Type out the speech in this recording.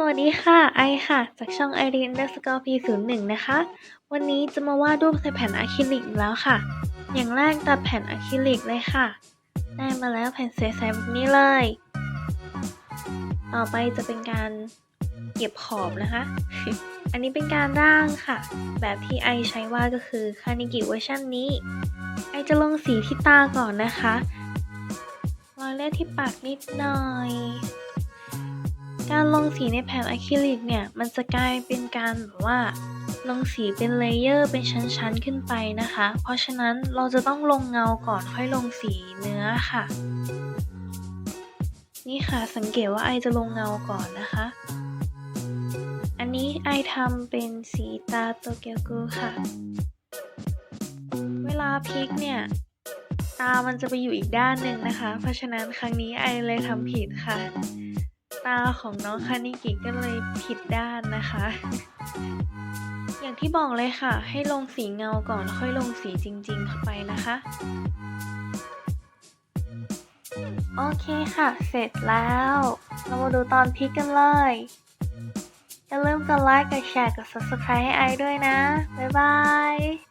สวัสดีค่ะ ไอค่ะ จากช่อง i r i n underscore p01 นะคะ วันนี้จะมาวาดรูปใส่แผ่นอะคริลิกแล้วค่ะ อย่างแรกตัดแผ่นอะคริลิกเลยค่ะ ได้มาแล้วแผ่นใสๆแบบนี้เลย ต่อไปจะเป็นการเก็บขอบนะคะ อันนี้เป็นการร่างค่ะ แบบที่ไอใช้วาดก็คือคานิกิเวอร์ชันนี้ ไอจะลงสีที่ตาก่อนนะคะรอยเลือดที่ปากนิดหน่อย สีในแผ่นอะคริลิกเนี่ย มันจะกลายเป็นการแบบว่าลงสีเป็นเลเยอร์เป็นชั้นๆขึ้นไปนะคะ เพราะฉะนั้นเราจะต้องลงเงาก่อนค่อยลงสีเนื้อค่ะ นี่ค่ะสังเกตว่าไอจะลงเงาก่อนนะคะ อันนี้ไอทำเป็นสีตาโตเกียวกูค่ะ เวลาพลิกเนี่ยตามันจะไปอยู่อีกด้านหนึ่งนะคะ เพราะฉะนั้นครั้งนี้ไอเลยทำผิดค่ะ ตาของน้องคานิกิก็เลยผิดด้านนะคะ อย่างที่บอกเลยค่ะ ให้ลงสีเงาก่อนค่อยลงสีจริงๆเข้าไปนะคะ โอเคค่ะ เสร็จแล้ว เรามาดูตอนพลิกกันเลย อย่าลืมกดไลค์ กดแชร์ กด subscribe ให้ไอด้วยนะ บ๊ายบาย